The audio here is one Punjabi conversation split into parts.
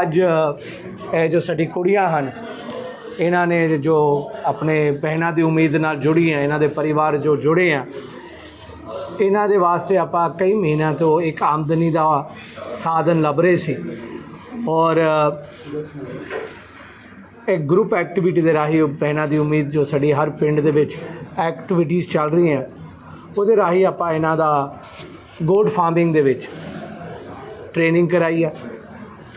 ਅੱਜ, ਇਹ ਜੋ ਸਾਡੀ ਕੁੜੀਆਂ ਹਨ, ਇਹਨਾਂ ਨੇ ਜੋ ਆਪਣੇ ਪਹਿਨਾ ਦੀ ਉਮੀਦ ਨਾਲ ਜੁੜੀ ਹੈ, ਇਹਨਾਂ ਦੇ ਪਰਿਵਾਰ ਜੋ ਜੁੜੇ ਆ ਇਹਨਾਂ ਦੇ ਵਾਸਤੇ ਆਪਾਂ ਕਈ ਮਹੀਨਿਆਂ ਤੋਂ ਇੱਕ ਆਮਦਨੀ ਦਾ ਸਾਧਨ ਲੱਭ ਰਹੇ ਸੀ ਔਰ, ਇੱਕ ਗਰੁੱਪ ਐਕਟੀਵਿਟੀ ਦੇ ਰਾਹੀਂ ਉਹ ਦੀ ਉਮੀਦ ਜੋ ਸਾਡੀ ਹਰ ਪਿੰਡ ਦੇ ਵਿੱਚ ਐਕਟੀਵਿਟੀਜ਼ ਚੱਲ ਰਹੀਆਂ ਉਹਦੇ ਰਾਹੀਂ ਆਪਾਂ ਇਹਨਾਂ ਦਾ ਗੋਡ ਫਾਰਮਿੰਗ ਦੇ ਵਿੱਚ ਟ੍ਰੇਨਿੰਗ ਕਰਾਈ ਹੈ।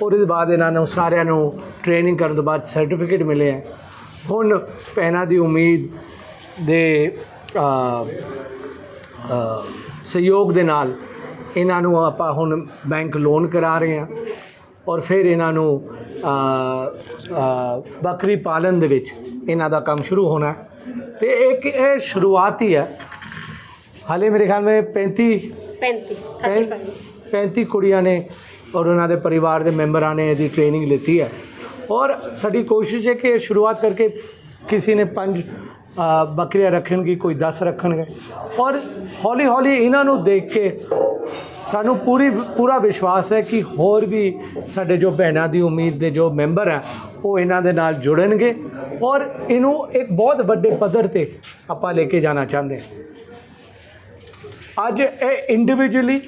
ਉਹਦੇ ਬਾਅਦ ਇਹਨਾਂ ਨੂੰ ਸਾਰਿਆਂ ਨੂੰ ਟ੍ਰੇਨਿੰਗ ਕਰਨ ਤੋਂ ਬਾਅਦ ਸਰਟੀਫਿਕੇਟ ਮਿਲੇ ਹੈ ਹੁਣ ਪਹਿਨਾ ਦੀ ਉਮੀਦ ਦੇ ਸਹਿਯੋਗ ਦੇ ਨਾਲ ਇਹਨਾਂ ਨੂੰ ਆਪਾਂ ਹੁਣ ਬੈਂਕ ਲੋਨ ਕਰਾ ਰਹੇ ਹਾਂ ਔਰ ਫਿਰ ਇਹਨਾਂ ਨੂੰ ਬੱਕਰੀ ਪਾਲਣ ਦੇ ਵਿੱਚ ਇਹਨਾਂ ਦਾ ਕੰਮ ਸ਼ੁਰੂ ਹੋਣਾ। ਤੇ ਇੱਕ ਇਹ ਸ਼ੁਰੂਆਤ ਹੀ ਹੈ। ਹਾਲੇ ਮੇਰੇ ਖਿਆਲ ਵਿੱਚ 35 35 35 ਕੁੜੀਆਂ ਨੇ ਔਰ ਉਹਨਾਂ ਦੇ ਪਰਿਵਾਰ ਦੇ ਮੈਂਬਰਾਂ ਨੇ ਇਹਦੀ ਟ੍ਰੇਨਿੰਗ ਲਿੱਤੀ ਹੈ। ਔਰ ਸਾਡੀ ਕੋਸ਼ਿਸ਼ ਹੈ ਕਿ ਇਹ ਸ਼ੁਰੂਆਤ ਕਰਕੇ ਕਿਸੇ ਨੇ ਪੰਜ ਬੱਕਰੀਆਂ ਰੱਖਣਗੇ, ਕੋਈ 10 ਰੱਖਣਗੇ। ਔਰ ਹੌਲੀ ਹੌਲੀ ਇਹਨਾਂ ਨੂੰ ਦੇਖ ਕੇ ਸਾਨੂੰ ਪੂਰੀ, ਪੂਰਾ ਵਿਸ਼ਵਾਸ ਹੈ ਕਿ ਹੋਰ ਵੀ ਸਾਡੇ ਜੋ ਭੈਣਾਂ ਦੀ ਉਮੀਦ ਦੇ ਜੋ ਮੈਂਬਰ ਹੈ, ਉਹ ਇਹਨਾਂ ਦੇ ਨਾਲ ਜੁੜਨਗੇ। ਔਰ ਇਹਨੂੰ ਇੱਕ ਬਹੁਤ ਵੱਡੇ ਪੱਧਰ ਤੇ ਆਪਾਂ ਲੈ ਕੇ ਜਾਣਾ ਚਾਹੁੰਦੇ ਹਾਂ। ਅੱਜ ਇਹ ਇੰਡੀਵਿਜੂਅਲੀ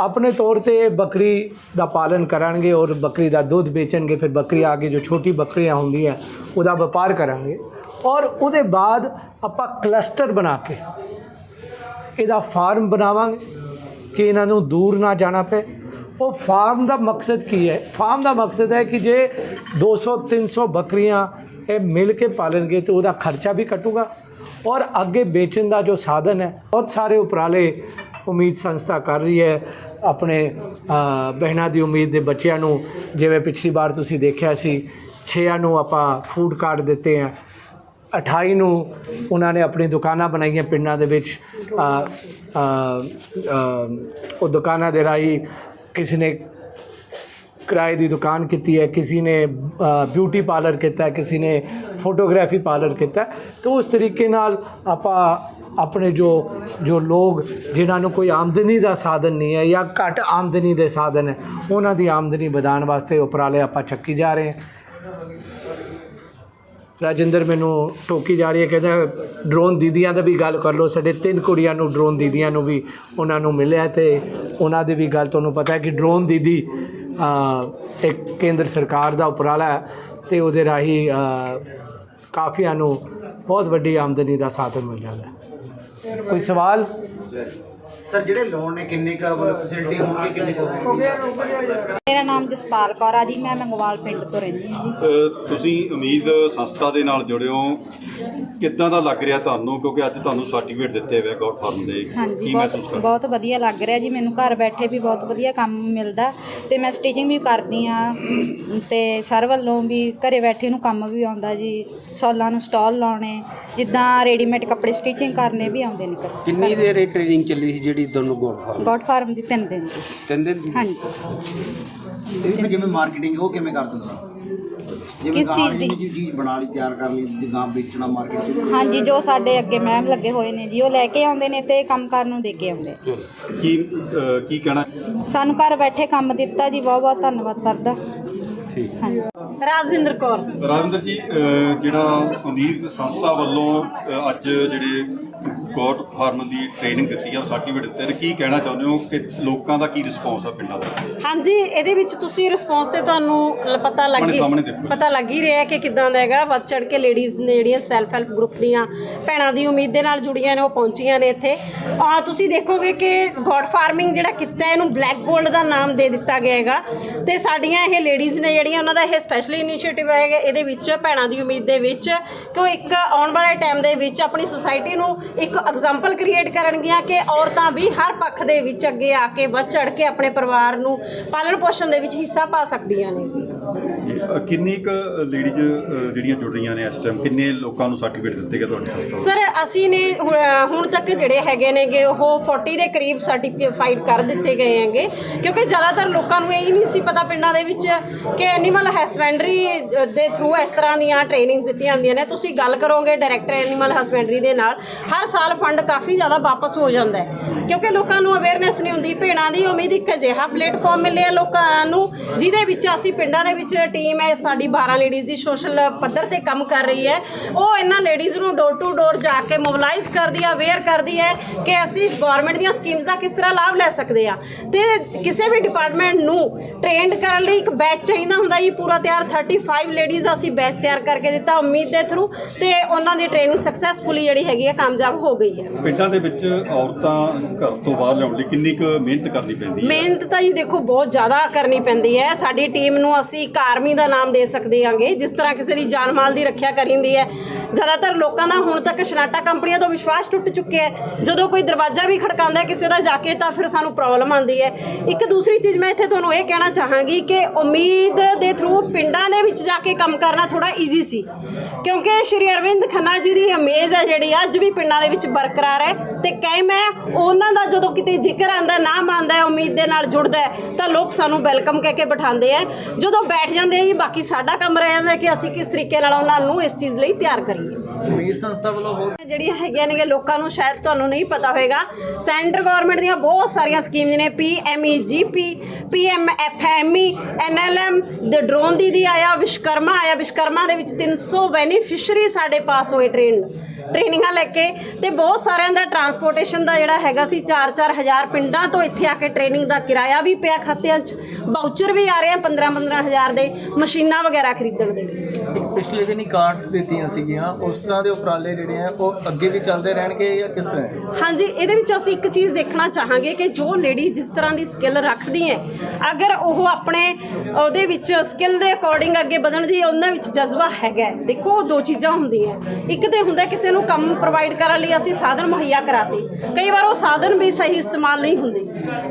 ਆਪਣੇ ਤੌਰ ਤੇ ਬੱਕਰੀ ਦਾ ਪਾਲਣ ਕਰਾਂਗੇ ਔਰ ਬੱਕਰੀ ਦਾ ਦੁੱਧ ਵੇਚਣਗੇ, ਫਿਰ ਬੱਕਰੀ ਆਗੇ ਜੋ ਛੋਟੀ ਬੱਕਰੀਆਂ ਹੁੰਦੀਆਂ, ਉਹਦਾ ਵਪਾਰ ਕਰਾਂਗੇ। ਔਰ ਉਹਦੇ ਬਾਅਦ ਆਪਾਂ ਕਲਸਟਰ ਬਣਾ ਕੇ ਇਹਦਾ ਫਾਰਮ ਬਣਾਵਾਂਗੇ ਕਿ ਇਹਨਾਂ ਨੂੰ ਦੂਰ ਨਾ ਜਾਣਾ ਪਏ। ਉਹ ਫਾਰਮ ਦਾ ਮਕਸਦ ਕੀ ਹੈ? ਫਾਰਮ ਦਾ ਮਕਸਦ ਹੈ ਕਿ ਜੇ 200 300 ਬੱਕਰੀਆਂ ਇਹ ਮਿਲ ਕੇ ਪਾਲਣਗੇ ਤੇ ਉਹਦਾ ਖਰਚਾ ਵੀ ਘਟੂਗਾ ਔਰ ਅੱਗੇ ਵੇਚਣ ਦਾ ਜੋ ਸਾਧਨ ਹੈ, ਬਹੁਤ ਸਾਰੇ ਉਪਰਾਲੇ ਉਮੀਦ ਸੰਸਥਾ ਕਰ ਰਹੀ ਹੈ ਆਪਣੇ ਅ, ਬਹਿਣਾ ਦੀ ਉਮੀਦ ਦੇ ਬੱਚਿਆਂ ਨੂੰ। ਜਿਵੇਂ ਪਿਛਲੀ ਵਾਰ ਤੁਸੀਂ ਦੇਖਿਆ ਸੀ ਛੇਆਂ ਨੂੰ ਆਪਾਂ ਫੂਡ ਕਾਰਡ ਦਿੱਤੇ ਆ। 28 ਨੂੰ ਉਹਨਾਂ ਨੇ ਆਪਣੀ ਦੁਕਾਨਾਂ ਬਣਾਈਆਂ ਪਿੰਡਾਂ ਦੇ ਵਿੱਚ। ਉਹ ਦੁਕਾਨਾਂ ਦੇ ਰਾਹੀਂ ਕਿਸੇ ਨੇ ਕਿਰਾਏ ਦੀ ਦੁਕਾਨ ਕੀਤੀ ਹੈ ਕਿਸੇ ਨੇ ਬਿਊਟੀ ਪਾਰਲਰ ਕੀਤਾ ਕਿਸੇ ਨੇ ਫੋਟੋਗ੍ਰਾਫੀ ਪਾਰਲਰ ਕੀਤਾ ਹੈ। ਤਾਂ ਉਸ ਤਰੀਕੇ ਨਾਲ ਆਪਾਂ ਆਪਣੇ ਜੋ ਜੋ ਲੋਕ ਜਿਨ੍ਹਾਂ ਨੂੰ ਕੋਈ ਆਮਦਨੀ ਦਾ ਸਾਧਨ ਨਹੀਂ ਹੈ ਜਾਂ ਘੱਟ ਆਮਦਨੀ ਦੇ ਸਾਧਨ ਹੈ, ਉਹਨਾਂ ਦੀ ਆਮਦਨੀ ਵਧਾਉਣ ਵਾਸਤੇ ਉਪਰਾਲੇ ਆਪਾਂ ਚੱਕੀ ਜਾ ਰਹੇ ਹਾਂ। ਰਾਜਿੰਦਰ, ਮੈਨੂੰ ਟੋਕੀ ਜਾ ਰਹੀ ਹੈ, ਕਹਿੰਦਾ ਡਰੋਨ ਦੀਦੀਆਂ ਦਾ ਵੀ ਗੱਲ ਕਰ ਲਓ, ਸਾਡੇ ਤਿੰਨ ਕੁੜੀਆਂ ਨੂੰ ਡਰੋਨ ਦੀਦੀਆਂ ਨੂੰ ਵੀ ਉਹਨਾਂ ਨੂੰ ਮਿਲਿਆ ਤੇ ਉਹਨਾਂ ਦੀ ਵੀ ਗੱਲ ਤੁਹਾਨੂੰ ਪਤਾ ਹੈ ਕਿ ਡਰੋਨ ਦੀਦੀ ਇੱਕ ਕੇਂਦਰ ਸਰਕਾਰ ਦਾ ਉਪਰਾਲਾ ਹੈ ਤੇ ਉਹਦੇ ਰਾਹੀਂ ਕਾਫੀਆਂ ਨੂੰ ਬਹੁਤ ਵੱਡੀ ਆਮਦਨੀ ਦਾ ਸਾਧਨ ਮਿਲ ਜਾਂਦਾ ਹੈ। ਕੋਈ ਸਵਾਲ? ਸਰ ਜਿਹੜੇ ਲੋਨ ਨੇ ਕਿੰਨੇ ਕ ਫੈਸਿਲਿਟੀ ਹੋਣਗੀ ਕਿੰਨੇ ਕੁ ਹੋਣਗੀ? ਮੇਰਾ ਨਾਮ ਜਸਪਾਲ ਕੌਰ ਆ ਜੀ ਮੈਂ ਮੰਗਵਾਲ ਪਿੰਡ ਤੋਂ ਰਹਿੰਦੀ ਹਾਂ ਜੀ। ਅ, ਤੁਸੀਂ ਉਮੀਦ ਸੰਸਥਾ ਦੇ ਨਾਲ ਜੁੜੇ ਹੋ ਕਿੱਦਾਂ ਦਾ ਲੱਗ ਰਿਹਾ ਤੁਹਾਨੂੰ? ਕਿਉਂਕਿ ਅੱਜ ਤੁਹਾਨੂੰ ਸਰਟੀਫਿਕੇਟ ਦਿੱਤੇ ਹੋਏ ਗੌਡ ਫਾਰਮ ਦੇ। ਹਾਂਜੀ ਕੀ ਮਹਿਸੂਸ ਬਹੁਤ ਕਰ ਬਹੁਤ ਵਧੀਆ ਲੱਗ ਰਿਹਾ ਜੀ। ਮੈਨੂੰ ਘਰ ਬੈਠੇ ਵੀ ਬਹੁਤ ਵਧੀਆ ਕੰਮ ਮਿਲਦਾ। ਤੇ ਮੈਂ ਸਟਿਚਿੰਗ ਵੀ ਕਰਦੀ ਆ ਤੇ ਸਰ ਵੱਲੋਂ ਵੀ ਘਰੇ ਬੈਠੇ ਨੂੰ ਕੰਮ ਵੀ ਆਉਂਦਾ ਜੀ। ਸੌਲਾਂ ਨੂੰ ਸਟਾਲ ਲਾਉਣੇ। ਜਿੱਦਾਂ ਰੈਡੀਮੇਡ ਕੱਪੜੇ ਸਟਿਚਿੰਗ ਕਰਨੇ ਵੀ ਆਉਂਦੇ ਨੇ ਘਰੇ। ਕਿੰਨੀ ਦੇਰ ਇਹ ਟ੍ਰੇਨਿੰਗ ਚੱਲੀ ਸੀ ਜਿਹੜੀ ਤੁਹਾਨੂੰ ਗੋਲ ਫਾਰਮ ਗੋਟ ਫਾਰਮ ਦੀ ਤਿੰਨ ਦਿਨ ਦੀ। ਤਿੰਨ ਦਿਨ ਦੀ? ਹਾਂਜੀ। ਇਹ ਫਿਰ ਜਿਵੇਂ ਮਾਰਕੀਟਿੰਗ ਉਹ ਕਿਵੇਂ ਕਰਦੇ ਤੁਸੀਂ? ਜਿਵੇਂ ਕਿਸ ਗਾਂ ਚੀਜ਼ ਦੀ? ਜਿਹੜੀ ਚੀਜ਼ ਬਣਾ ਲਈ ਤਿਆਰ ਕਰ ਲਈ ਜਿੱਦਾਂ ਵੇਚਣਾ ਮਾਰਕੀਟ ਚ? ਹਾਂਜੀ ਜੋ ਸਾਡੇ ਅੱਗੇ ਮੈਮ ਲੱਗੇ ਹੋਏ ਨੇ ਜੀ ਉਹ ਲੈ ਕੇ ਆਉਂਦੇ ਨੇ ਤੇ ਕੰਮ ਕਰਨ ਨੂੰ ਦੇ ਕੇ ਆਉਂਦੇ ਕੀ ਕੀ ਕਹਿਣਾ? ਸਾਨੂੰ ਘਰ ਬੈਠੇ ਕੰਮ ਦਿੱਤਾ ਜੀ ਬਹੁਤ ਬਹੁਤ ਧੰਨਵਾਦ ਸਰ ਦਾ। ਠੀਕ। ਹਾਂਜੀ। ਰਾਜਵਿੰਦਰ ਕੌਰ। ਰਾਜਿੰਦਰ ਜੀ ਜਿਹੜਾ ਉਮੀਦ ਸੰਸਥਾ ਵੱਲੋਂ ਅੱਜ ਜਿਹੜੇ ਗੌਡ ਫਾਰਮ ਦੀ ਟ੍ਰੇਨਿੰਗ ਦਿੱਤੀ ਆ ਸਰਟੀਫਿਕੇਟ ਦਿੱਤੇ ਨੇ ਕੀ ਕਹਿਣਾ ਚਾਹੁੰਦੇ ਹੋ ਕਿ ਲੋਕਾਂ ਦਾ ਕੀ ਰਿਸਪੌਂਸ ਆ ਪਿੰਡਾਂ ਦਾ? ਹਾਂਜੀ ਇਹਦੇ ਵਿੱਚ ਤੁਸੀਂ ਰਿਸਪੌਂਸ ਤੇ ਤੁਹਾਨੂੰ ਪਤਾ ਲੱਗ ਹੀ ਸਾਹਮਣੇ ਦੇਖੋ। ਪਤਾ ਲੱਗ ਹੀ ਰਿਹਾ ਕਿ ਕਿਦਾਂ ਦਾ ਹੈਗਾ। ਵੱਧ ਚੜ ਕੇ ਲੇਡੀਜ਼ ਨੇ ਜਿਹੜੀਆਂ ਸੈਲਫ ਹੈਲਪ ਗਰੁੱਪ ਦੀਆਂ ਭੈਣਾਂ ਦੀ ਉਮੀਦ ਦੇ ਨਾਲ ਜੁੜੀਆਂ ਨੇ ਉਹ ਪਹੁੰਚੀਆਂ ਨੇ ਇੱਥੇ। ਔਰ ਤੁਸੀਂ ਦੇਖੋਗੇ ਕਿ ਗੋਡ ਫਾਰਮਿੰਗ ਜਿਹੜਾ ਕੀਤਾ ਹੈ, ਇਹਨੂੰ ਬਲੈਕ ਗੋਲਡ ਦਾ ਨਾਮ ਦੇ ਦਿੱਤਾ ਗਿਆ ਹੈਗਾ। ਤੇ ਸਾਡੀਆਂ ਇਹ ਲੇਡੀਜ਼ ਨੇ ਜਿਹੜੀਆਂ ਉਹਨਾਂ ਦਾ ਇਹ ਸਪੈਸ਼ਲ ਇਨੀਸ਼ੀਏਟਿਵ ਹੈਗਾ ਇਹਦੇ ਵਿੱਚ ਭੈਣਾਂ ਦੀ ਉਮੀਦ ਦੇ ਵਿੱਚ ਕਿ ਉਹ ਇੱਕ ਆਉਣ ਵਾਲੇ ਟਾਈਮ ਦੇ ਵਿੱਚ ਆਪਣੀ ਸੁਸਾਇਟੀ ਨੂੰ ਇੱਕ ਐਗਜ਼ਾਮਪਲ ਕ੍ਰੀਏਟ ਕਰਨਗੀਆਂ ਕਿ ਔਰਤਾਂ ਵੀ ਹਰ ਪੱਖ ਦੇ ਵਿੱਚ ਅੱਗੇ ਆ ਕੇ ਵੱਧ ਚੜ ਕੇ ਆਪਣੇ ਪਰਿਵਾਰ ਨੂੰ ਪਾਲਣ ਪੋਸ਼ਣ ਦੇ ਵਿੱਚ ਹਿੱਸਾ ਪਾ ਸਕਦੀਆਂ ਨੇ। ਕਿੰਨੀ ਕੁ ਲੇਡੀਜ਼ ਜਿਹੜੀਆਂ ਜੁੜ ਰਹੀਆਂ ਨੇ ਇਸ ਟਾਈਮ ਕਿੰਨੇ ਲੋਕਾਂ ਨੂੰ ਸਰਟੀਫਿਕੇਟ ਦਿੱਤੇ ਗਏ ਤੁਹਾਡੀ ਸੰਸਥਾ ਸਰ ਅਸੀਂ ਨੇ ਹੁ- ਹੁਣ ਤੱਕ ਜਿਹੜੇ ਹੈਗੇ ਨੇਗੇ, ਉਹ 40 ਦੇ ਕਰੀਬ ਸਰਟੀਫਾਈਡ ਕਰ ਦਿੱਤੇ ਗਏ ਹੈਗੇ। ਕਿਉਂਕਿ ਜ਼ਿਆਦਾਤਰ ਲੋਕਾਂ ਨੂੰ ਇਹ ਨਹੀਂ ਸੀ ਪਤਾ ਪਿੰਡਾਂ ਦੇ ਵਿੱਚ ਕਿ ਐਨੀਮਲ ਹਸਬੈਂਡਰੀ ਦੇ ਥਰੂ ਇਸ ਤਰ੍ਹਾਂ ਦੀਆਂ ਟ੍ਰੇਨਿੰਗਸ ਦਿੱਤੀਆਂ ਜਾਂਦੀਆਂ ਨੇ। ਤੁਸੀਂ ਗੱਲ ਕਰੋਗੇ ਡਾਇਰੈਕਟਰ ਐਨੀਮਲ ਹਸਬੈਂਡਰੀ ਦੇ ਨਾਲ, ਹਰ ਸਾਲ ਫੰਡ ਕਾਫੀ ਜ਼ਿਆਦਾ ਵਾਪਸ ਹੋ ਜਾਂਦਾ ਹੈ। ਕਿਉਂਕਿ ਲੋਕਾਂ ਨੂੰ ਅਵੇਅਰਨੈਸ ਨਹੀਂ ਹੁੰਦੀ, ਭੇਣਾਂ ਦੀ ਉਮੀਦ ਇੱਕ ਅਜਿਹਾ ਪਲੇਟਫਾਰਮ ਮਿਲਿਆ ਲੋਕਾਂ ਨੂੰ, ਜਿਹਦੇ ਵਿੱਚ ਅਸੀਂ ਪਿੰਡਾਂ ਦੇ ਵਿੱਚ ਟੀਮ ਹੈ ਸਾਡੀ 12 ਲੇਡੀਜ਼ ਦੀ ਸੋਸ਼ਲ ਪੱਧਰ ਤੇ ਕੰਮ ਕਰ ਰਹੀ ਹੈ। ਉਹ ਇਹਨਾਂ ਲੇਡੀਜ਼ ਨੂੰ ਡੋਰ ਟੂ ਡੋਰ ਜਾ ਕੇ ਮੋਬਿਲਾਈਜ਼ ਕਰਦੀ ਹੈ ਅਵੇਅਰ ਕਰਦੀ ਹੈ ਕਿ ਅਸੀਂ ਗਵਰਨਮੈਂਟ ਦੀਆਂ ਸਕੀਮਸ ਦਾ ਕਿਸ ਤਰ੍ਹਾਂ ਲਾਭ ਲੈ ਸਕਦੇ ਆ। ਤੇ ਕਿਸੇ ਵੀ ਡਿਪਾਰਟਮੈਂਟ ਨੂੰ ਟ੍ਰੇਨਡ ਕਰਨ ਲਈ ਇੱਕ ਬੈਚ ਚਾਹੀਦਾ ਹੁੰਦਾ ਜੀ ਪੂਰਾ ਤਿਆਰ 35 ਲੇਡੀਜ਼ ਅਸੀਂ ਬੈਚ ਤਿਆਰ ਕਰਕੇ ਦਿੱਤਾ ਉਮੀਦ ਦੇ ਥਰੂ ਤੇ ਉਹਨਾਂ ਦੀ ਟ੍ਰੇਨਿੰਗ ਸਕਸੈਸਫੁਲੀ ਜਿਹੜੀ ਹੈਗੀ ਹੈ ਕਾਮਯਾਬ ਹੋ ਗਈ ਹੈ। ਪਿੰਡਾਂ ਦੇ ਵਿੱਚ ਔਰਤਾਂ ਘਰ ਤੋਂ ਬਾਹਰ ਲਿਆਉਣ ਲਈ ਕਿੰਨੀ ਕੁ ਮਿਹਨਤ ਕਰਨੀ ਪੈਂਦੀ ਹੈ? ਮਿਹਨਤ ਤਾਂ ਜੀ ਦੇਖੋ ਬਹੁਤ ਜ਼ਿਆਦਾ ਕਰਨੀ ਪੈਂਦੀ ਹੈ। ਸਾਡੀ ਟੀਮ ਨੂੰ ਅਸੀਂ ਇੱਕ ਆਰਮੀ ਦਾ ਨਾਮ ਦੇ ਸਕਦੇ ਹਾਂਗੇ ਜਿਸ ਤਰ੍ਹਾਂ ਕਿਸੇ ਦੀ ਜਾਨ ਮਾਲ ਦੀ ਰੱਖਿਆ ਕਰੀਂਦੀ ਹੈ। ਜ਼ਿਆਦਾਤਰ ਲੋਕਾਂ ਦਾ ਹੁਣ ਤੱਕ ਸ਼ਨਾਟਾ ਕੰਪਨੀਆਂ ਤੋਂ ਵਿਸ਼ਵਾਸ ਟੁੱਟ ਚੁੱਕਿਆ ਹੈ। ਜਦੋਂ ਕੋਈ ਦਰਵਾਜ਼ਾ ਵੀ ਖੜਕਾਉਂਦਾ ਹੈ ਕਿਸੇ ਦਾ ਜਾ ਕੇ, ਤਾਂ ਫਿਰ ਸਾਨੂੰ ਪ੍ਰੋਬਲਮ ਆਉਂਦੀ ਹੈ। ਇੱਕ ਦੂਸਰੀ ਚੀਜ਼ ਮੈਂ ਇੱਥੇ ਤੁਹਾਨੂੰ ਇਹ ਕਹਿਣਾ ਚਾਹਾਂਗੀ ਕਿ ਉਮੀਦ ਦੇ ਥਰੂ ਪਿੰਡਾਂ ਦੇ ਵਿੱਚ ਜਾ ਕੇ ਕੰਮ ਕਰਨਾ ਥੋੜਾ ਈਜ਼ੀ ਸੀ। ਕਿਉਂਕਿ ਸ਼੍ਰੀ ਅਰਵਿੰਦ ਖੰਨਾ ਜੀ ਦੀ ਇਮੇਜ ਹੈ ਜਿਹੜੀ ਅੱਜ ਵੀ ਪਿੰਡਾਂ ਦੇ ਵਿੱਚ ਬਰਕਰਾਰ ਹੈ ਤੇ ਕਾਇਮ ਹੈ। ਉਹਨਾਂ ਦਾ ਜਦੋਂ ਕਿਤੇ ਜ਼ਿਕਰ ਆਂਦਾ ਨਾਮ ਆਂਦਾ ਉਮੀਦ ਦੇ ਨਾਲ ਜੁੜਦਾ ਤਾਂ ਲੋਕ ਸਾਨੂੰ ਵੈਲਕਮ ਕਹਿ ਕੇ ਬਿਠਾਉਂਦੇ ਆ ਜਦੋਂ ਬੈਠ ਜਾਂਦੇ ਆ ਜੀ, ਬਾਕੀ ਸਾਡਾ ਕੰਮ ਰਹਿ ਜਾਂਦਾ ਕਿ ਅਸੀਂ ਕਿਸ ਤਰੀਕੇ ਨਾਲ ਉਹਨਾਂ ਨੂੰ ਇਸ ਚੀਜ਼ ਲਈ ਤਿਆਰ ਕਰੀਏ। ਉਮੀਦ ਸੰਸਥਾ ਵੱਲੋਂ ਹੋਰ ਜਿਹੜੀਆਂ ਹੈਗੀਆਂ ਨੇ ਲੋਕਾਂ ਨੂੰ ਸ਼ਾਇਦ ਤੁਹਾਨੂੰ ਨਹੀਂ ਪਤਾ ਹੋਵੇਗਾ ਸੈਂਟਰ ਗਵਰਨਮੈਂਟ ਦੀਆਂ ਬਹੁਤ ਸਾਰੀਆਂ ਸਕੀਮਸ ਨੇ ਪੀਐਮਈਜੀਪੀ ਪੀਐਮਐਫਐਮਈ ਐਨਐਲਐਮ ਦੇ ਡਰੋਨ ਦੀਦੀ ਆਇਆ ਵਿਸ਼ਕਰਮਾ ਆਇਆ। ਵਿਸ਼ਕਰਮਾ ਦੇ ਵਿੱਚ 300 ਬੈਨੀਫੀਸ਼ਰੀ ਸਾਡੇ ਪਾਸ ਹੋਏ ਟ੍ਰੇਨ ਟ੍ਰੇਨਿੰਗਾਂ ਲੈ ਕੇ। ਤੇ ਬਹੁਤ ਸਾਰਿਆਂ ਦਾ ਟਰਾਂਸਪੋਰਟੇਸ਼ਨ ਦਾ ਜਿਹੜਾ ਹੈਗਾ ਸੀ 4-4 ਹਜ਼ਾਰ ਪਿੰਡਾਂ ਤੋਂ ਇੱਥੇ ਆ ਕੇ ਟ੍ਰੇਨਿੰਗ ਦਾ ਕਿਰਾਇਆ ਵੀ ਪਿਆ ਖਾਤਿਆਂ 'ਚ। ਬਾਊਚਰ ਵੀ ਆ ਰਹੇ ਆ 15-15 ਹਜ਼ਾਰ ਦੇ ਮਸ਼ੀਨਾਂ ਵਗੈਰਾ ਖਰੀਦਣ ਦੇ। ਲਈ ਇੱਕ ਪਿਛਲੇ ਕਾਰਡਸ ਦਿੱਤੀਆਂ ਸੀਗੀਆਂ, ਉਸ ਤਰ੍ਹਾਂ ਦੇ ਉਪਰਾਲੇ ਜਿਹੜੇ ਆ, ਉਹ ਅੱਗੇ ਵੀ ਚੱਲਦੇ ਰਹਿਣਗੇ ਜਾਂ ਕਿਸ ਤਰ੍ਹਾਂ? ਹਾਂਜੀ, ਇਹਦੇ ਵਿੱਚ ਅਸੀਂ ਇੱਕ ਚੀਜ਼ ਦੇਖਣਾ ਚਾਹਾਂਗੇ ਕਿ ਜੋ ਲੇਡੀ ਜਿਸ ਤਰ੍ਹਾਂ ਦੀ ਸਕਿੱਲ ਰੱਖਦੀ ਹੈ, ਅਗਰ ਉਹ ਆਪਣੇ ਉਹਦੇ ਵਿੱਚ ਸਕਿੱਲ ਦੇ ਅਕੋਰਡਿੰਗ ਅੱਗੇ ਵਧਣ ਦੀ ਉਹਨਾਂ ਵਿੱਚ ਜਜ਼ਬਾ ਹੈਗਾ ਹੈ। ਦੇਖੋ ਦੋ ਚੀਜ਼ਾਂ ਹੁੰਦੀਆਂ ਇੱਕ ਤੇ ਹੁੰਦਾ ਕਿਸੇ ਨੂੰ ਕੰਮ ਪ੍ਰੋਵਾਈਡ ਕਰਨ ਲਈ ਅਸੀਂ ਸਾਧਨ ਮੁਹੱਈਆ ਕਰਾਤੇ। ਕਈ ਵਾਰ ਉਹ ਸਾਧਨ ਵੀ ਸਹੀ ਇਸਤੇਮਾਲ ਨਹੀਂ ਹੁੰਦੇ।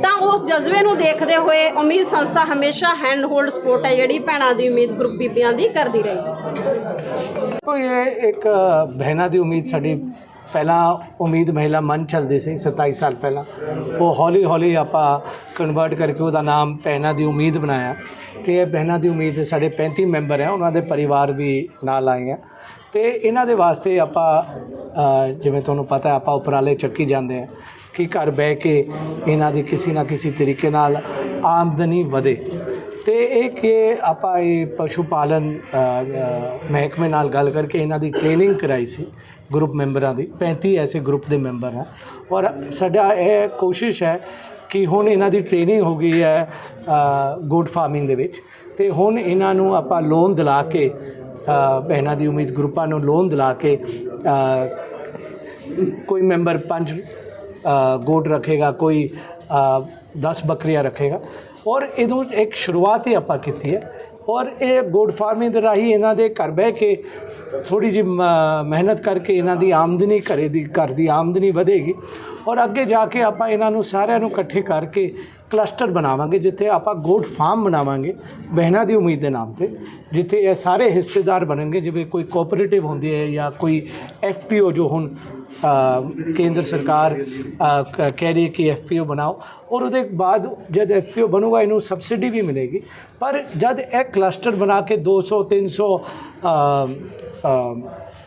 ਤਾਂ ਉਸ ਜਜ਼ਬੇ ਨੂੰ ਦੇਖਦੇ ਹੋਏ ਉਮੀਦ ਸੰਸਥਾ ਹਮੇਸ਼ਾ ਹੈਂਡ ਹੋਲਡ ਸਪੋਰਟ ਹੈ ਜਿਹੜੀ ਭੈਣਾਂ ਦੀ ਉਮੀਦ ਗਰੁੱਪ ਬੀਬੀਆਂ ਦੀ ਕਰਦੀ ਰਹੀ ਤੋਂ ਇਹ ਇੱਕ ਬਹਿਨਾ ਦੀ ਉਮੀਦ ਸਾਡੀ ਪਹਿਲਾਂ ਉਮੀਦ ਮਹਿਲਾ ਮੰਨ ਚੱਲਦੀ ਸੀ 27 ਸਾਲ ਪਹਿਲਾਂ। ਉਹ ਹੌਲੀ ਹੌਲੀ ਆਪਾਂ ਕਨਵਰਟ ਕਰਕੇ ਉਹਦਾ ਨਾਮ ਪਹਿਨਾ ਦੀ ਉਮੀਦ ਬਣਾਇਆ। ਤੇ ਇਹ ਬਹਿਨਾ ਦੀ ਉਮੀਦ ਦੇ ਸਾਡੇ 35 ਮੈਂਬਰ ਆ, ਉਹਨਾਂ ਦੇ ਪਰਿਵਾਰ ਵੀ ਨਾਲ ਆਏ ਆ। ਤੇ ਇਹਨਾਂ ਦੇ ਵਾਸਤੇ ਆਪਾਂ ਜਿਵੇਂ ਤੁਹਾਨੂੰ ਪਤਾ ਆਪਾਂ ਉਪਰਾਲੇ ਚੱਕੀ ਜਾਂਦੇ ਆ ਕਿ ਘਰ ਬਹਿ ਕੇ ਇਹਨਾਂ ਦੀ ਕਿਸੇ ਨਾ ਕਿਸੇ ਤਰੀਕੇ ਨਾਲ ਆਮਦਨੀ ਵਧੇ। ਤੇ ਇਹ ਕਿ ਆਪਾਂ ਇਹ ਪਸ਼ੂ ਪਾਲਨ ਮਹਿਕਮੇ ਨਾਲ ਗੱਲ ਕਰਕੇ ਇਹਨਾਂ ਦੀ ਟ੍ਰੇਨਿੰਗ ਕਰਾਈ ਸੀ ਗਰੁੱਪ ਮੈਂਬਰਾਂ ਦੀ। 35 ਐਸੇ ਗਰੁੱਪ ਦੇ ਮੈਂਬਰ ਹੈ ਔਰ ਸਾਡਾ ਇਹ ਕੋਸ਼ਿਸ਼ ਹੈ ਕਿ ਹੁਣ ਇਹਨਾਂ ਦੀ ਟ੍ਰੇਨਿੰਗ ਹੋ ਗਈ ਹੈ ਗੁੱਡ ਫਾਰਮਿੰਗ ਦੇ ਵਿੱਚ। ਤੇ ਹੁਣ ਇਹਨਾਂ ਨੂੰ ਆਪਾਂ ਲੋਨ ਦਿਲਾ ਕੇ ਇਹਨਾਂ ਦੀ ਉਮੀਦ ਗਰੁੱਪਾਂ ਨੂੰ ਲੋਨ ਦਿਲਾ ਕੇ ਕੋਈ ਮੈਂਬਰ ਪੰਜ ਗੋਟ ਰੱਖੇਗਾ, ਕੋਈ 10 ਬੱਕਰੀਆਂ ਰੱਖੇਗਾ। ਔਰ ਇਹਨੂੰ ਇੱਕ ਸ਼ੁਰੂਆਤ ਹੀ ਆਪਾਂ ਕੀਤੀ ਹੈ ਔਰ ਇਹ ਗੋਡ ਫਾਰਮਿੰਗ ਦੇ ਰਾਹੀਂ ਇਹਨਾਂ ਦੇ ਘਰ ਬਹਿ ਕੇ ਥੋੜੀ ਜਿਹੀ ਮ- ਮਿਹਨਤ ਕਰਕੇ ਇਹਨਾਂ ਦੀ ਆਮਦਨੀ ਘਰੇ ਦੀ, ਘਰ ਦੀ ਆਮਦਨੀ ਵਧੇਗੀ। ਔਰ ਅੱਗੇ ਜਾ ਕੇ ਆਪਾਂ ਇਹਨਾਂ ਨੂੰ ਸਾਰਿਆਂ ਨੂੰ ਇਕੱਠੇ ਕਰਕੇ ਕਲਸਟਰ ਬਣਾਵਾਂਗੇ, ਜਿੱਥੇ ਆਪਾਂ ਗੋਡ ਫਾਰਮ ਬਣਾਵਾਂਗੇ ਬਹਿਣਾ ਦੀ ਉਮੀਦ ਦੇ ਨਾਮ ਤੇ, ਜਿੱਥੇ ਇਹ ਸਾਰੇ ਹਿੱਸੇਦਾਰ ਬਣਨਗੇ, ਜਿਵੇਂ ਕੋਈ ਕੋਆਪਰੇਟਿਵ ਹੁੰਦੀ ਹੈ ਜਾਂ ਕੋਈ ਐਫਪੀਓ ਜੋ ਹੁਣ ਕੇਂਦਰ ਸਰਕਾਰ ਕਹਿ ਰਹੀ ਹੈ ਕਿ ਐਫਪੀਓ ਬਣਾਓ। ਔਰ ਉਹਦੇ ਬਾਅਦ ਜਦ ਐਫਪੀਓ ਬਣੂਗਾ, ਇਹਨੂੰ ਸਬਸਿਡੀ ਵੀ ਮਿਲੇਗੀ। ਪਰ ਜਦ ਇੱਕ ਕਲਸਟਰ ਬਣਾ ਕੇ 200 300 ਅ, ਅ,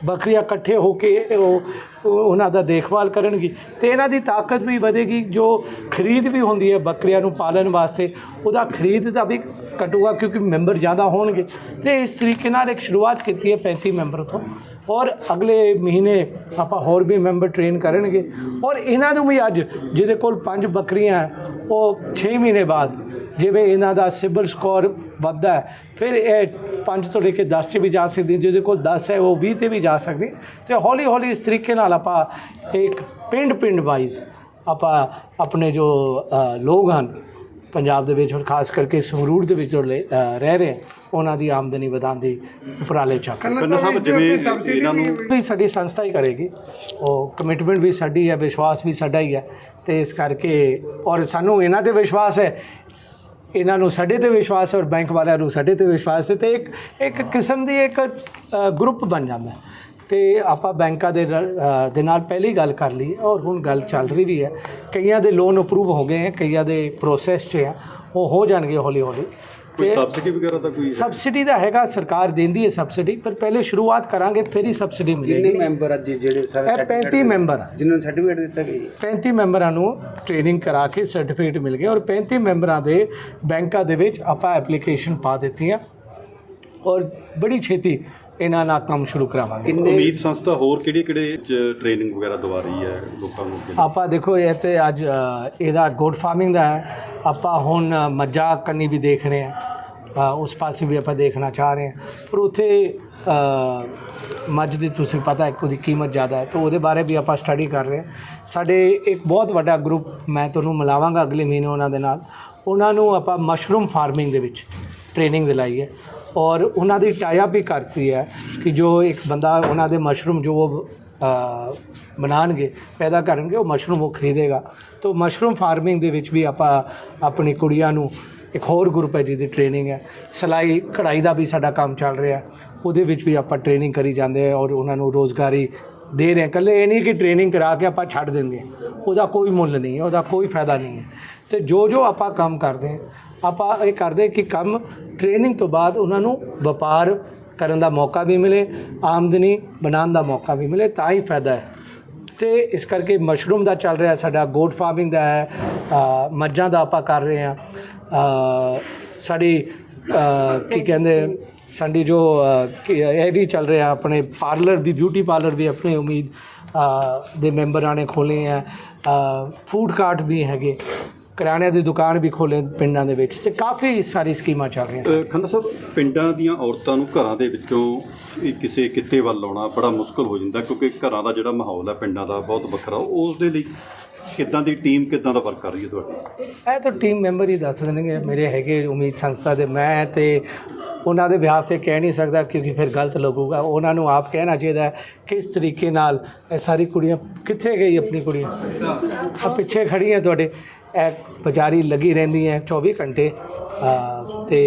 ਬੱਕਰੀਆਂ ਇਕੱਠੇ ਹੋ ਕੇ ਉਹ ਉਹਨਾਂ ਦਾ ਦੇਖਭਾਲ ਕਰਨਗੀ। ਤੇ ਇਹਨਾਂ ਦੀ ਤਾਕਤ ਵੀ ਵਧੇਗੀ ਜੋ ਖਰੀਦ ਵੀ ਹੁੰਦੀ ਹੈ ਬੱਕਰੀਆਂ ਨੂੰ ਪਾਲਣ ਵਾਸਤੇ ਉਹਦਾ ਖਰੀਦ ਦਾ ਵੀ ਘਟੂਗਾ ਕਿਉਂਕਿ ਮੈਂਬਰ ਜ਼ਿਆਦਾ ਹੋਣਗੇ। ਤੇ ਇਸ ਤਰੀਕੇ ਨਾਲ ਇੱਕ ਸ਼ੁਰੂਆਤ ਕੀਤੀ ਹੈ 35 ਮੈਂਬਰ ਤੋਂ। ਔਰ ਅਗਲੇ ਮਹੀਨੇ ਆਪਾਂ ਹੋਰ ਵੀ ਮੈਂਬਰ ਟ੍ਰੇਨ ਕਰਨਗੇ। ਔਰ ਇਹਨਾਂ ਨੂੰ ਵੀ ਅੱਜ ਜਿਹਦੇ ਕੋਲ ਪੰਜ ਬੱਕਰੀਆਂ ਉਹ 6 ਮਹੀਨੇ ਬਾਅਦ ਜਿਵੇਂ ਇਹਨਾਂ ਦਾ ਸਿਬਲ ਸਕੋਰ ਵੱਧਦਾ ਹੈ। ਫਿਰ ਇਹ 5 ਤੋਂ ਲੈ ਕੇ 10 'ਚ ਵੀ ਜਾ ਸਕਦੀ ਜਿਹਦੇ ਕੋਲ 10 ਹੈ ਉਹ 20 ਤੇ ਵੀ ਜਾ ਸਕਦੀ ਤੇ ਹੌਲੀ ਹੌਲੀ ਇਸ ਤਰੀਕੇ ਨਾਲ ਆਪਾਂ ਇੱਕ ਪਿੰਡ ਪਿੰਡ ਵਾਈਜ਼ ਆਪਾਂ ਆਪਣੇ ਜੋ ਲੋਕ ਹਨ ਪੰਜਾਬ ਦੇ ਵਿੱਚ ਔਰ ਖਾਸ ਕਰਕੇ ਸੰਗਰੂਰ ਦੇ ਵਿੱਚ ਜੋ ਲੈ- ਅ, ਰਹਿ ਰਹੇ ਉਹਨਾਂ ਦੀ ਆਮਦਨੀ ਵਧਾਉਣ ਦੀ ਉਪਰਾਲੇ ਚੱਕ ਰਹੇ ਪਹਿਲਾਂ ਸਾਹਿਬ ਜਿਵੇਂ ਇਹਨਾਂ ਨੂੰ ਵੀ ਸਾਡੀ ਸੰਸਥਾ ਹੀ ਕਰੇਗੀ। ਉਹ ਕਮਿਟਮੈਂਟ ਵੀ ਸਾਡੀ ਹੈ ਵਿਸ਼ਵਾਸ ਵੀ ਸਾਡਾ ਹੀ ਹੈ। ਤੇ ਇਸ ਕਰਕੇ ਔਰ ਸਾਨੂੰ ਇਹਨਾਂ ਤੇ ਵਿਸ਼ਵਾਸ ਹੈ ਇਹਨਾਂ ਨੂੰ ਸਾਡੇ ਤੇ ਵਿਸ਼ਵਾਸ ਹੈ ਔਰ ਬੈਂਕ ਵਾਲਿਆਂ ਨੂੰ ਸਾਡੇ ਤੇ ਵਿਸ਼ਵਾਸ ਹੈ ਤੇ ਇੱਕ ਇੱਕ ਕਿਸਮ ਦੀ ਇੱਕ ਗਰੁੱਪ ਬਣ ਜਾਂਦਾ ਹੈ। ਤੇ ਆਪਾਂ ਬੈਂਕਾਂ ਦੇ ਨਾਲ, ਦੇ ਨਾਲ ਪਹਿਲੀ ਗੱਲ ਕਰ ਲਈ ਔਰ ਹੁਣ ਗੱਲ ਚੱਲ ਰਹੀ ਵੀ ਹੈ। ਕਈਆਂ ਦੇ ਲੋਨ ਅਪਰੂਵ ਹੋ ਗਏ ਹੈ ਕਈਆਂ ਦੇ ਪ੍ਰੋਸੈਸ 'ਚ ਹੈ। ਉਹ ਹੋ ਜਾਣਗੇ ਹੌਲੀ ਹੌਲੀ ਕੋਈ ਤੇ ਸਬਸਿਡੀ ਵਗੈਰਾ ਦਾ ਕੋਈ ਸਬਸਿਡੀ ਦਾ ਹੈਗਾ ਸਰਕਾਰ ਦਿੰਦੀ ਹੈ ਸਬਸਿਡੀ ਪਰ ਪਹਿਲੇ ਸ਼ੁਰੂਆਤ ਕਰਾਂਗੇ ਫਿਰ ਹੀ ਸਬਸਿਡੀ ਕਿੰਨੇ ਮਿਲੇਗੀ ਮੈਂਬਰ ਅੱਜ ਜਿਹੜੇ ਸਾਰੇ ਇਹ 35 ਮੈਂਬਰ ਆ। ਜਿਨ੍ਹਾਂ ਨੂੰ ਸਰਟੀਫਿਕੇਟ ਦਿੱਤਾ ਗਿਆ ਜੀ? 35 ਮੈਂਬਰਾਂ ਨੂੰ ਟ੍ਰੇਨਿੰਗ ਕਰਾ ਕੇ ਸਰਟੀਫਿਕੇਟ ਮਿਲ ਗਿਆ ਔਰ 35 ਮੈਂਬਰਾਂ ਦੇ ਬੈਂਕਾਂ ਦੇ ਵਿੱਚ ਆਪਾਂ ਐਪਲੀਕੇਸ਼ਨ ਪਾ ਦਿੱਤੀਆਂ ਔਰ ਬੜੀ ਛੇਤੀ ਇਹਨਾਂ ਨਾਲ ਕੰਮ ਸ਼ੁਰੂ ਕਰਾਵਾਂਗੇ। ਉਮੀਦ ਸੰਸਥਾ ਹੋਰ ਕਿਹੜੇ ਕਿਹੜੇ ਚ ਟ੍ਰੇਨਿੰਗ ਵਗੈਰਾ ਦਵਾ ਰਹੀ ਹੈ ਲੋਕਾਂ ਨੂੰ? ਆਪਾਂ ਦੇਖੋ ਇਹ ਤੇ ਅੱਜ ਇਹਦਾ ਗੁੱਡ ਫਾਰਮਿੰਗ ਦਾ ਹੈ। ਆਪਾਂ ਹੁਣ ਮੱਝਾਂ ਕੰਨੀ ਵੀ ਦੇਖ ਰਹੇ ਹਾਂ। ਉਸ ਪਾਸੇ ਵੀ ਆਪਾਂ ਦੇਖਣਾ ਚਾਹ ਰਹੇ ਹਾਂ। ਪਰ ਉੱਥੇ ਮੱਝ ਦੀ ਤੁਸੀਂ ਪਤਾ ਹੈ ਉਹਦੀ ਕੀਮਤ ਜ਼ਿਆਦਾ ਹੈ। ਤਾਂ ਉਹਦੇ ਬਾਰੇ ਵੀ ਆਪਾਂ ਸਟੱਡੀ ਕਰ ਰਹੇ ਹਾਂ। ਸਾਡੇ ਇੱਕ ਬਹੁਤ ਵੱਡਾ ਗਰੁੱਪ ਮੈਂ ਤੁਹਾਨੂੰ ਮਿਲਾਵਾਂਗਾ ਅਗਲੇ ਮਹੀਨੇ ਉਹਨਾਂ ਦੇ ਨਾਲ। ਉਹਨਾਂ ਨੂੰ ਆਪਾਂ ਮਸ਼ਰੂਮ ਫਾਰਮਿੰਗ ਦੇ ਵਿੱਚ ਟ੍ਰੇਨਿੰਗ ਦਿਲਾਈ ਹੈ। ਔਰ ਉਹਨਾਂ ਦੀ ਟਾਈਅਪ ਵੀ ਕਰਤੀ ਹੈ ਕਿ ਜੋ ਇੱਕ ਬੰਦਾ ਉਹਨਾਂ ਦੇ ਮਸ਼ਰੂਮ ਜੋ ਉਹ ਅ, ਬਣਾਉਣਗੇ ਪੈਦਾ ਕਰਨਗੇ ਉਹ ਮਸ਼ਰੂਮ ਉਹ ਖਰੀਦੇਗਾ। ਤਾਂ ਮਸ਼ਰੂਮ ਫਾਰਮਿੰਗ ਦੇ ਵਿੱਚ ਵੀ ਆਪਾਂ ਆਪਣੀ ਕੁੜੀਆਂ ਨੂੰ ਇੱਕ ਹੋਰ ਗਰੁੱਪ ਹੈ ਜਿਹਦੀ ਟ੍ਰੇਨਿੰਗ ਹੈ। ਸਿਲਾਈ ਕਢਾਈ ਦਾ ਵੀ ਸਾਡਾ ਕੰਮ ਚੱਲ ਰਿਹਾ ਉਹਦੇ ਵਿੱਚ ਵੀ ਆਪਾਂ ਟ੍ਰੇਨਿੰਗ ਕਰੀ ਜਾਂਦੇ ਹਾਂ ਔਰ ਉਹਨਾਂ ਨੂੰ ਰੋਜ਼ਗਾਰੀ ਦੇ ਰਹੇ ਹਾਂ। ਇਕੱਲੇ ਇਹ ਨਹੀਂ ਕਿ ਟ੍ਰੇਨਿੰਗ ਕਰਾ ਕੇ ਆਪਾਂ ਛੱਡ ਦਿੰਦੇ। ਉਹਦਾ ਕੋਈ ਮੁੱਲ ਨਹੀਂ ਹੈ ਉਹਦਾ ਕੋਈ ਫਾਇਦਾ ਨਹੀਂ ਹੈ। ਤੇ ਜੋ ਜੋ ਆਪਾਂ ਕੰਮ ਕਰਦੇ ਹਾਂ ਆਪਾਂ ਇਹ ਕਰਦੇ ਕਿ ਕੰਮ ਟ੍ਰੇਨਿੰਗ ਤੋਂ ਬਾਅਦ ਉਹਨਾਂ ਨੂੰ ਵਪਾਰ ਕਰਨ ਦਾ ਮੌਕਾ ਵੀ ਮਿਲੇ ਆਮਦਨੀ ਬਣਾਉਣ ਦਾ ਮੌਕਾ ਵੀ ਮਿਲੇ ਤਾਂ ਹੀ ਫਾਇਦਾ ਹੈ। ਤੇ ਇਸ ਕਰਕੇ ਮਸ਼ਰੂਮ ਦਾ ਚੱਲ ਰਿਹਾ ਸਾਡਾ ਗੋਟ ਫਾਰਮਿੰਗ ਦਾ ਹੈ ਮੱਝਾਂ ਦਾ ਆਪਾਂ ਕਰ ਰਹੇ ਅ, ਸਾਡੀ ਕੀ ਕਹਿੰਦੇ ਸਾਡੀ ਜੋ ਇਹ ਵੀ ਚੱਲ ਰਿਹਾ ਆਪਣੇ ਪਾਰਲਰ ਵੀ ਬਿਊਟੀ ਪਾਰਲਰ ਵੀ ਆਪਣੇ ਉਮੀਦ ਦੇ ਮੈਂਬਰਾਂ ਨੇ ਖੋਲ੍ਹੇ ਹੈ ਫੂਡ ਕਾਰਟ ਵੀ ਹੈਗੇ। ਕਰਿਆਨੇ ਦੀ ਦੁਕਾਨ ਵੀ ਖੋਲ੍ਹੇ ਪਿੰਡਾਂ ਦੇ ਵਿੱਚ ਤੇ ਕਾਫੀ ਸਾਰੀ ਸਕੀਮਾਂ ਚੱਲ ਰਹੀਆਂ ਅ, ਖੰਨਾ ਸਾਹਿਬ ਪਿੰਡਾਂ ਦੀਆਂ ਔਰਤਾਂ ਨੂੰ ਘਰਾਂ ਦੇ ਵਿੱਚੋਂ ਕਿਸੇ ਕਿੱਤੇ ਵੱਲ ਆਉਣਾ ਬੜਾ ਮੁਸ਼ਕਲ ਹੋ ਜਾਂਦਾ ਕਿਉਂਕਿ ਘਰਾਂ ਦਾ ਜਿਹੜਾ ਮਾਹੌਲ ਹੈ ਪਿੰਡਾਂ ਦਾ ਬਹੁਤ ਵੱਖਰਾ ਉਸ ਦੇ ਲਈ ਕਿੱਦਾਂ ਦੀ ਟੀਮ ਕਿੱਦਾਂ ਦਾ ਵਰਕ ਕਰ ਰਹੀ ਹੈ ਤੁਹਾਡੀ? ਇਹ ਤਾਂ ਟੀਮ ਮੈਂਬਰ ਹੀ ਦੱਸ ਦੇਣਗੇ ਮੇਰੇ ਹੈਗੇ ਉਮੀਦ ਸੰਸਥਾ ਦੇ ਮੈਂ ਤੇ ਉਹਨਾਂ ਦੇ ਵਿਆਹ ਤੇ ਕਹਿ ਨਹੀਂ ਸਕਦਾ ਕਿਉਂਕਿ ਫਿਰ ਗਲਤ ਲੱਗੂਗਾ। ਉਹਨਾਂ ਨੂੰ ਆਪ ਕਹਿਣਾ ਚਾਹੀਦਾ ਹੈ ਕਿਸ ਤਰੀਕੇ ਨਾਲ ਇਹ ਸਾਰੀ ਕੁੜੀਆਂ ਕਿੱਥੇ ਗਈ ਆਪਣੀ ਕੁੜੀ ਆ ਪਿੱਛੇ ਖੜੀ ਹੈ ਤੁਹਾਡੇ। ਇਹ ਵਿਚਾਰੀ ਲੱਗੀ ਰਹਿੰਦੀ ਹੈ 24 ਘੰਟੇ ਅ, ਤੇ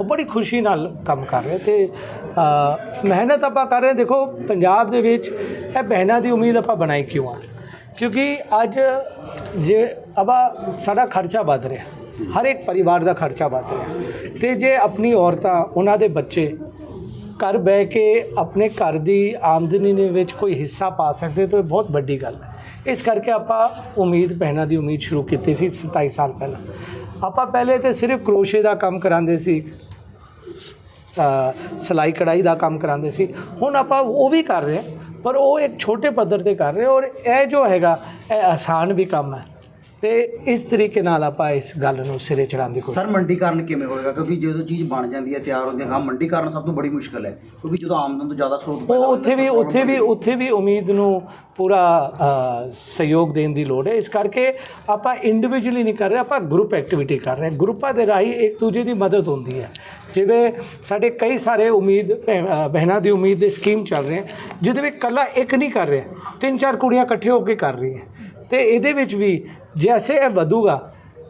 ਉਹ ਬੜੀ ਖੁਸ਼ੀ ਨਾਲ ਕੰਮ ਕਰ ਰਹੇ ਤੇ ਅ, ਮਿਹਨਤ ਆਪਾਂ ਕਰ ਰਹੇ। ਦੇਖੋ ਪੰਜਾਬ ਦੇ ਵਿੱਚ ਇਹ ਬਹਿਨਾਂ ਦੀ ਉਮੀਦ ਆਪਾਂ ਬਣਾਈ ਕਿਉਂ ਆ? ਕਿਉਂਕਿ ਅੱਜ ਜੇ ਅਬਾ ਸਾਡਾ ਖਰਚਾ ਵੱਧ ਰਿਹਾ ਹਰ ਇੱਕ ਪਰਿਵਾਰ ਦਾ ਖਰਚਾ ਵੱਧ ਰਿਹਾ। ਤੇ ਜੇ ਆਪਣੀ ਔਰਤਾਂ ਉਹਨਾਂ ਦੇ ਬੱਚੇ ਘਰ ਬਹਿ ਕੇ ਆਪਣੇ ਘਰ ਦੀ ਆਮਦਨੀ ਦੇ ਵਿੱਚ ਕੋਈ ਹਿੱਸਾ ਪਾ ਸਕਦੇ ਤਾਂ ਇਹ ਬਹੁਤ ਵੱਡੀ ਗੱਲ ਹੈ। ਇਸ ਕਰਕੇ ਆਪਾਂ ਉਮੀਦ ਪਹਿਨਾ ਦੀ ਉਮੀਦ ਸ਼ੁਰੂ ਕੀਤੀ ਸੀ 27 ਸਾਲ ਪਹਿਲਾਂ। ਆਪਾਂ ਪਹਿਲੇ ਤੇ ਸਿਰਫ ਕਰੋਸ਼ੇ ਦਾ ਕੰਮ ਕਰਾਉਂਦੇ ਸੀ ਅ, ਸਿਲਾਈ ਕਢਾਈ ਦਾ ਕੰਮ ਕਰਾਉਂਦੇ ਸੀ। ਹੁਣ ਆਪਾਂ ਉਹ ਵੀ ਕਰ ਰਹੇ ਹਾਂ। ਪਰ ਉਹ ਇੱਕ ਛੋਟੇ ਪੱਧਰ ਤੇ ਕਰ ਰਹੇ ਔਰ ਇਹ ਜੋ ਹੈਗਾ ਇਹ ਆਸਾਨ ਵੀ ਕੰਮ ਹੈ। ਤੇ ਇਸ ਤਰੀਕੇ ਨਾਲ ਆਪਾਂ ਇਸ ਗੱਲ ਨੂੰ ਸਿਰੇ ਚੜਾਉਣ ਦੀ ਕੋਸ਼ਿਸ਼ ਸਰ ਮੰਡੀਕਰਨ ਕਿਵੇਂ ਹੋਏਗਾ? ਕਿਉਂਕਿ ਜਦੋਂ ਚੀਜ਼ ਬਣ ਜਾਂਦੀ ਹੈ ਤਿਆਰ ਹੁੰਦੀ ਹੈ ਹਾਂ ਮੰਡੀਕਰਨ ਸਭ ਤੋਂ ਬੜੀ ਮੁਸ਼ਕਲ ਹੈ। ਕਿਉਂਕਿ ਜਦੋਂ ਆਮਦਨ ਤੋਂ ਜ਼ਿਆਦਾ ਸਰੋਤ ਉਹ ਉੱਥੇ ਵੀ ਉੱਥੇ ਵੀ ਉੱਥੇ ਵੀ ਉਮੀਦ ਨੂੰ ਪੂਰਾ ਸਹਿਯੋਗ ਦੇਣ ਦੀ ਲੋੜ ਹੈ। ਇਸ ਕਰਕੇ ਆਪਾਂ ਇੰਡੀਵਿਜੂਅਲੀ ਨਹੀਂ ਕਰ ਰਹੇ ਆਪਾਂ ਗਰੁੱਪ ਐਕਟੀਵਿਟੀ ਕਰ ਰਹੇ ਹਾਂ। ਗਰੁੱਪਾਂ ਦੇ ਰਾਹੀਂ ਇੱਕ ਦੂਜੇ ਦੀ ਮਦਦ ਹੁੰਦੀ ਹੈ। ਜਿਵੇਂ ਸਾਡੇ ਕਈ ਸਾਰੇ ਉਮੀਦ ਬਹਿਨਾਂ ਦੀ ਉਮੀਦ ਦੇ ਸਕੀਮ ਚੱਲ ਰਹੇ ਹੈ ਜਿਹਦੇ ਵਿੱਚ ਕੱਲਾ ਇੱਕ ਨਹੀਂ ਕਰ ਰਿਹਾ ਤਿੰਨ ਚਾਰ ਕੁੜੀਆਂ ਇਕੱਠੇ ਹੋ ਕੇ ਕਰ ਰਹੀਆਂ। ਤੇ ਇਹਦੇ ਵਿੱਚ ਵੀ ਜੈਸੇ ਇਹ ਵਧੂਗਾ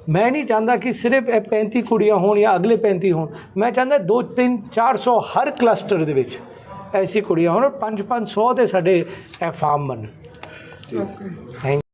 ਮੈਂ ਨਹੀਂ ਚਾਹੁੰਦਾ ਕਿ ਸਿਰਫ ਇਹ 35 ਕੁੜੀਆਂ ਹੋਣ ਜਾਂ ਅਗਲੇ 35 ਹੋਣ ਮੈਂ ਚਾਹੁੰਦਾ 2 3 400 ਹਰ ਕਲਸਟਰ ਦੇ ਵਿੱਚ ਐਸੀ ਕੁੜੀਆਂ ਹੋਣ 5 500 ਦੇ ਸਾਡੇ ਇਹ ਫਾਰਮ ਬਣ ਥੈਂਕ